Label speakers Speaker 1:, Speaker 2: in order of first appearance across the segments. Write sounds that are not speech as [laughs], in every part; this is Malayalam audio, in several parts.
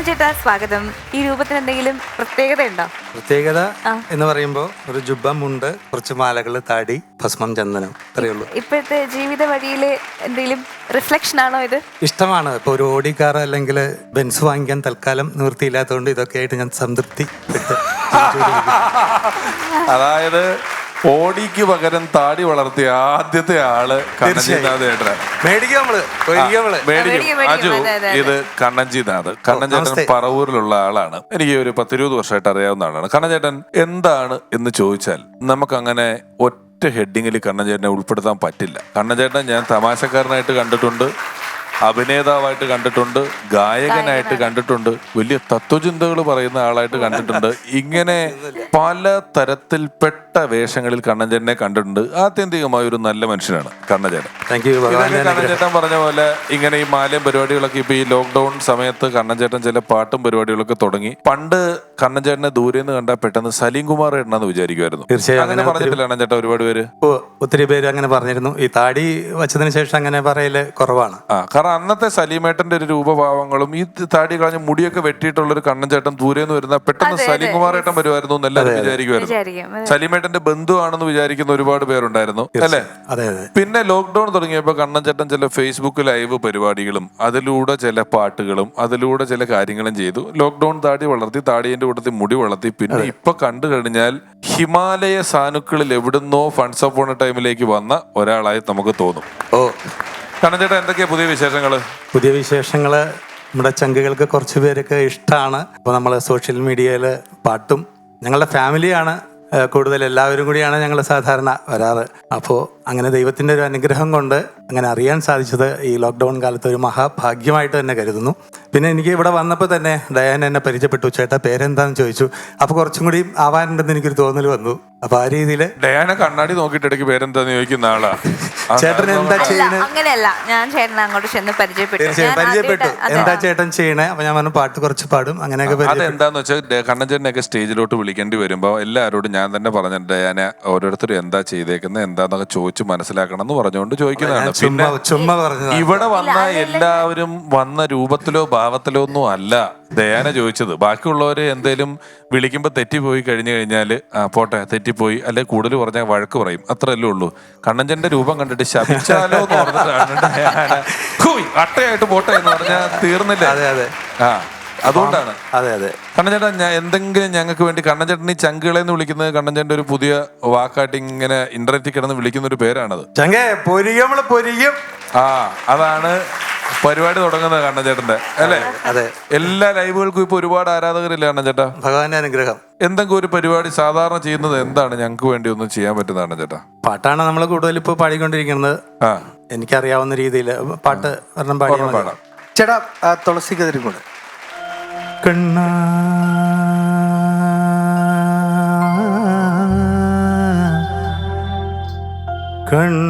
Speaker 1: കണ്ണൻ ചേട്ടാ സ്വാഗതം. ഈ രൂപത്തിന് എന്തെങ്കിലും പ്രത്യേകത ഉണ്ടോ
Speaker 2: പ്രത്യേകത എന്ന് പറയുമ്പോൾ ഒരു ജുബ മുണ്ട് കുറച്ച് മാലകൾ താടി ഭസ്മം ചന്ദനം ഇത്രയേ ഉള്ളൂ.
Speaker 1: ഇപ്പോഴത്തെ ജീവിത വഴിയിൽ എന്തെങ്കിലും റിഫ്ലക്ഷൻ ആണോ ഇത്?
Speaker 2: ഇഷ്ടമാണ്. ഇപ്പോൾ ഒരു ഓടി കാർ അല്ലെങ്കിൽ ബെൻസ് വാങ്ങിക്കാൻ തൽക്കാലം നിവൃത്തിയില്ലാത്തതുകൊണ്ട് ഇതൊക്കെ ആയിട്ട് ഞാൻ സംതൃപ്തി [laughs]
Speaker 3: അതായത് ഓടിക്ക് പകരം താടി വളർത്തിയ ആദ്യത്തെ
Speaker 1: ആൾ.
Speaker 3: അജു. ഇത് കണ്ണഞ്ചിനാഥ്.
Speaker 2: കണ്ണൻചേട്ടൻ
Speaker 3: പറവൂരിലുള്ള ആളാണ്. എനിക്ക് ഒരു പത്തിരുപത് വർഷമായിട്ട് അറിയാവുന്ന ആളാണ്. കണ്ണൻചേട്ടൻ എന്താണ് എന്ന് ചോദിച്ചാൽ നമുക്ക് അങ്ങനെ ഒറ്റ ഹെഡിങ്ങിൽ കണ്ണൻചേട്ടനെ ഉൾപ്പെടുത്താൻ പറ്റില്ല. കണ്ണൻചേട്ടൻ ഞാൻ തമാശക്കാരനായിട്ട് കണ്ടിട്ടുണ്ട് അഭിനേതാവായിട്ട് കണ്ടിട്ടുണ്ട് ഗായകനായിട്ട് കണ്ടിട്ടുണ്ട് വലിയ തത്വചിന്തകൾ പറയുന്ന ആളായിട്ട് കണ്ടിട്ടുണ്ട്. ഇങ്ങനെ പല തരത്തിൽപ്പെട്ട വേഷങ്ങളിൽ കണ്ണഞ്ചേനെ കണ്ടിട്ടുണ്ട്. ആത്യന്തികമായ ഒരു നല്ല മനുഷ്യനാണ് കണ്ണൻചേട്ടൻ.
Speaker 2: താങ്ക് യു
Speaker 3: ഇതൊക്കെ
Speaker 2: അനുഗ്രഹം
Speaker 3: കണ്ണൻചേട്ടൻ പറഞ്ഞ പോലെ ഇങ്ങനെ ഈ മാലയും പരിപാടികളൊക്കെ ഇപ്പൊ ഈ ലോക്ക്ഡൌൺ സമയത്ത് കണ്ണഞ്ചേട്ടൻ ചില പാട്ടും പരിപാടികളൊക്കെ തുടങ്ങി. പണ്ട് കണ്ണഞ്ചേട്ടനെ ദൂരെ നിന്ന് കണ്ടാൽ പെട്ടെന്ന് സലീം കുമാർ ഏട്ടനാന്ന് വിചാരിക്കുമായിരുന്നു.
Speaker 2: തീർച്ചയായും
Speaker 3: അങ്ങനെ
Speaker 2: അങ്ങനെ
Speaker 3: പറഞ്ഞിട്ടില്ല കണ്ണഞ്ചേട്ടൻ ഒരുപാട് പേര്?
Speaker 2: ഓ, ഒത്തിരി പേര് അങ്ങനെ പറഞ്ഞിരുന്നു. ഈ താടി വച്ചതിന് ശേഷം അങ്ങനെ പറയൽ കുറവാണ്.
Speaker 3: ആ കാരണം അന്നത്തെ സലീമേട്ടന്റെ ഒരു രൂപഭാവങ്ങളും ഈ താടി കളഞ്ഞ മുടിയൊക്കെ വെട്ടിയിട്ടുള്ള ഒരു കണ്ണഞ്ചേട്ടൻ ദൂരെ നിന്ന് വരുന്ന പെട്ടെന്ന് സലീം കുമാർ ഏട്ടൻ വരുമായിരുന്നു എന്ന് എല്ലാവരും വിചാരിക്കുമായിരുന്നു.
Speaker 1: വിചാരിക്കും അതെ.
Speaker 3: സലീമേട്ടന്റെ ബന്ധുവാണെന്ന് വിചാരിക്കുന്ന ഒരുപാട് പേരുണ്ടായിരുന്നു അല്ലേ?
Speaker 2: അതെ അതെ.
Speaker 3: പിന്നെ ലോക്ക്ഡൌൺ തുടങ്ങിയപ്പോൾ കണ്ണൻചേട്ടൻ ചില ഫേസ്ബുക്ക് ലൈവ് പരിപാടികളും അതിലൂടെ ചില പാട്ടുകളും അതിലൂടെ ചില കാര്യങ്ങളും ചെയ്തു. ലോക്ക്ഡൌൺ താടി വളർത്തി താടിയന്റെ കൂട്ടത്തിൽ മുടി വളർത്തി. പിന്നെ ഇപ്പൊ കണ്ടു കഴിഞ്ഞാൽ ഹിമാലയ സാനുക്കളിൽ എവിടുന്നോ ഫണ്ട്സ് ഓഫ് പോണ ടൈമിലേക്ക് വന്ന ഒരാളായി നമുക്ക് തോന്നും.
Speaker 2: ഓ.
Speaker 3: കണ്ണൻചേട്ടൻ എന്തൊക്കെയാ പുതിയ വിശേഷങ്ങൾ?
Speaker 2: പുതിയ വിശേഷങ്ങൾ നമ്മുടെ ചങ്കുകൾക്ക് കുറച്ച് പേരൊക്കെ ഇഷ്ടമാണ് അപ്പോൾ നമ്മൾ സോഷ്യൽ മീഡിയയിൽ പാട്ടും ഞങ്ങളുടെ ഫാമിലിയാണ് കൂടുതൽ എല്ലാവരും കൂടിയാണ് ഞങ്ങൾ സാധാരണ വരാറ്. അപ്പോൾ അങ്ങനെ ദൈവത്തിന്റെ ഒരു അനുഗ്രഹം കൊണ്ട് അങ്ങനെ അറിയാൻ സാധിച്ചത് ഈ ലോക്ക്ഡൗൺ കാലത്ത് ഒരു മഹാഭാഗ്യമായിട്ട് തന്നെ കരുതുന്നു. പിന്നെ എനിക്ക് ഇവിടെ വന്നപ്പോൾ തന്നെ ഡയാൻ എന്നെ പരിചയപ്പെട്ടു. ചേട്ടാ പേരെന്താന്ന് ചോദിച്ചു. അപ്പോൾ കുറച്ചും കൂടി ആവാനുണ്ടെന്ന് എനിക്കൊരു തോന്നൽ വന്നു. അപ്പൊ ആ രീതിയിൽ
Speaker 3: ഡയാന കണ്ണാടി നോക്കിയിട്ട് ഇടയ്ക്ക് പേരെന്താന്ന് ചോദിക്കുന്ന ആളാ.
Speaker 2: ചേട്ടൻ എന്താ ചെയ്യണേ?
Speaker 1: അങ്ങനെയല്ല. ഞാൻ ചേട്ടനെ അങ്ങോട്ട് ചെന്ന് പരിചയപ്പെട്ടു. ഞാൻ
Speaker 2: പരിചയപ്പെട്ടു. എന്താ ചേട്ടൻ ചെയ്യണേ? അപ്പൊ ഞാൻ പറഞ്ഞു പാട്ട് കുറച്ച് പാടും. അങ്ങനെയൊക്കെ
Speaker 3: അതെന്താന്ന് വെച്ചാൽ കണ്ണഞ്ചേട്ടനെയൊക്കെ സ്റ്റേജിലോട്ട് വിളിക്കേണ്ടി വരുമ്പോൾ എല്ലാവരോടും ഞാൻ തന്നെ പറഞ്ഞിട്ടുണ്ട് ഞാൻ ഓരോരുത്തരും എന്താ ചെയ്തേക്കുന്നത് എന്താന്നൊക്കെ ചോദിച്ച് മനസ്സിലാക്കണം എന്ന് പറഞ്ഞുകൊണ്ട് ചോദിക്കുന്നതാണ്. പിന്നെ
Speaker 2: ചുമ്മാ
Speaker 3: ഇവിടെ വന്ന എല്ലാവരും വന്ന രൂപത്തിലോ ഭാവത്തിലോ ഒന്നും അല്ല ദയാന ചോദിച്ചത്. ബാക്കിയുള്ളവരെ എന്തേലും വിളിക്കുമ്പോ തെറ്റിപ്പോയി കഴിഞ്ഞു കഴിഞ്ഞാൽ ആ പോട്ടെ തെറ്റിപ്പോയി അല്ലെ കൂടുതൽ പറഞ്ഞാൽ വഴക്ക് പറയും. അത്രയല്ലേ ഉള്ളൂ. കണ്ണഞ്ചന്റെ രൂപം കണ്ടിട്ട് ശപിച്ചാലോ എന്ന് പറഞ്ഞിട്ടാണ് ഡയാന അട്ടയായിട്ട് പോട്ടെ എന്ന് പറഞ്ഞാൽ തീർന്നില്ല?
Speaker 2: അതെ അതെ.
Speaker 3: ആ. അതുകൊണ്ടാണ്.
Speaker 2: അതെ അതെ.
Speaker 3: കണ്ണൻചേട്ടൻ ഞാൻ എന്തെങ്കിലും ഞങ്ങൾക്ക് വേണ്ടി കണ്ണൻചേട്ടൻ ഈ ചങ്കുകളെ എന്ന് വിളിക്കുന്നത് കണ്ണൻചേട്ടന്റെ ഒരു പുതിയ വാക്കായിട്ട് ഇങ്ങനെ ഇന്റർനെറ്റിൽ കിടന്ന് വിളിക്കുന്ന ഒരു പേരാണത്.
Speaker 2: ചങ്കേ പൊരിക്കും നമ്മൾ പൊരിക്കും
Speaker 3: ആ അതാണ് പരിപാടി തുടങ്ങുന്നത് കണ്ണൻചേട്ടന്റെ അല്ലേ?
Speaker 2: അതെ
Speaker 3: എല്ലാ ലൈവുകൾക്കും ഇപ്പൊ ഒരുപാട് ആരാധകരില്ല കണ്ണൻചേട്ടാ?
Speaker 2: ഭഗവാന്റെ അനുഗ്രഹം.
Speaker 3: എന്തെങ്കിലും ഒരു പരിപാടി സാധാരണ ചെയ്യുന്നത് എന്താണ് ഞങ്ങൾക്ക് വേണ്ടി ഒന്നും ചെയ്യാൻ പറ്റുന്നതാണ് ചേട്ടാ
Speaker 2: പാട്ടാണ് നമ്മൾ കൂടുതൽ ഇപ്പോൾ പാടിക്കൊണ്ടിരിക്കുന്നത്.
Speaker 3: ആ.
Speaker 2: എനിക്കറിയാവുന്ന രീതിയിൽ പാട്ട് ഒരെണ്ണം.
Speaker 3: പാടാം.
Speaker 4: ചേട്ടാ തുളസി കതിരും
Speaker 2: கண்ணா. கண்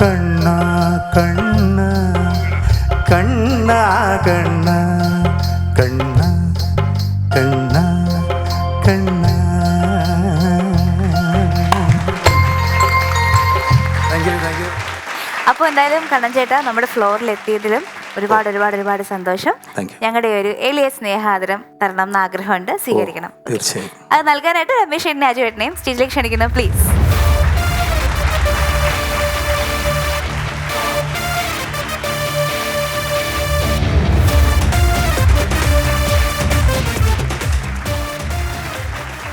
Speaker 2: കണ്ണ കണ്ണ കണ്ണ കണ്ണ കണ്ണ കണ്ണ കണ്ണ.
Speaker 1: അപ്പോൾ എന്തായാലും കണ്ണൻ ചേട്ടാ നമ്മുടെ ഫ്ലോറിൽ എത്തിയതിലും ഒരുപാട് ഒരുപാട് ഒരുപാട് സന്തോഷം. ഞങ്ങളുടെ ഒരു എളിയ സ്നേഹാദരം തരണം എന്ന് ആഗ്രഹമുണ്ട്. സ്വീകരിക്കണം.
Speaker 2: തീർച്ചയായും.
Speaker 1: അത് നൽകാനായിട്ട് രമേശ് എന്നെ അജുവേട്ടനെയും സ്റ്റേജിലേക്ക് ക്ഷണിക്കുന്നു. പ്ലീസ്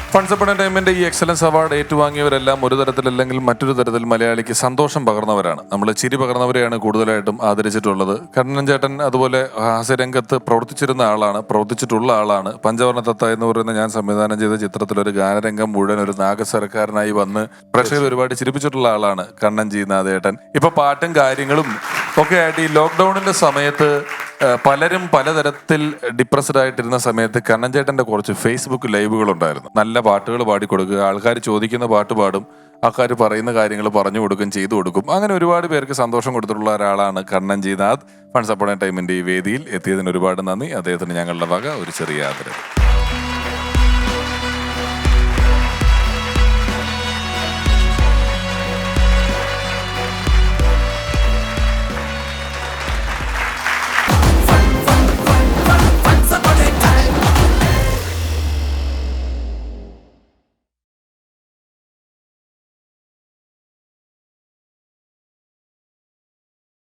Speaker 3: അപ്പൺ ടൈമിന്റെ ഈ എക്സലൻസ് അവാർഡ് ഏറ്റുവാങ്ങിയവരെല്ലാം ഒരു തരത്തിലല്ലെങ്കിൽ മറ്റൊരു തരത്തിൽ മലയാളിക്ക് സന്തോഷം പകർന്നവരാണ്. നമ്മൾ ചിരി പകർന്നവരെയാണ് കൂടുതലായിട്ടും ആദരിച്ചിട്ടുള്ളത്. കണ്ണൻ ചേട്ടൻ അതുപോലെ ഹാസ്യരംഗത്ത് പ്രവർത്തിച്ചിരുന്ന ആളാണ് പ്രവർത്തിച്ചിട്ടുള്ള ആളാണ്. പഞ്ചവർണ തത്ത എന്ന് പറയുന്ന ഞാൻ സംവിധാനം ചെയ്ത ചിത്രത്തിൽ ഒരു ഗാനരംഗം മുഴുവൻ ഒരു നാഗസരക്കാരനായി വന്ന് പ്രേക്ഷകർ ഒരുപാട് ചിരിപ്പിച്ചിട്ടുള്ള ആളാണ് കണ്ണൻ ജി നാദേട്ടൻ ഇപ്പൊ പാട്ടും കാര്യങ്ങളും ഒക്കെ ആയിട്ട് ഈ ലോക്ക്ഡൌണിന്റെ സമയത്ത് പലരും പലതരത്തിൽ ഡിപ്രസ്ഡ് ആയിട്ടിരുന്ന സമയത്ത് കണ്ണൻ ചേട്ടന്റെ കുറച്ച് ഫേസ്ബുക്ക് ലൈവുകൾ ഉണ്ടായിരുന്നു നല്ല പാട്ടുകൾ പാടിക്കൊടുക്കുക ആൾക്കാർ ചോദിക്കുന്ന പാട്ട് പാടും ആൾക്കാർ പറയുന്ന കാര്യങ്ങൾ പറഞ്ഞു കൊടുക്കും ചെയ്തു കൊടുക്കും. അങ്ങനെ ഒരുപാട് പേർക്ക് സന്തോഷം കൊടുത്തിട്ടുള്ള ഒരാളാണ് കണ്ണൻ ജീനാഥ് ഫണ്ട്സ് അപ്പോണ ടൈമിന്റെ ഈ വേദിയിൽ എത്തിയതിന് ഒരുപാട് നന്ദി. അദ്ദേഹത്തിന് ഞങ്ങളുടെ വക ഒരു ചെറിയ ആദരവ്.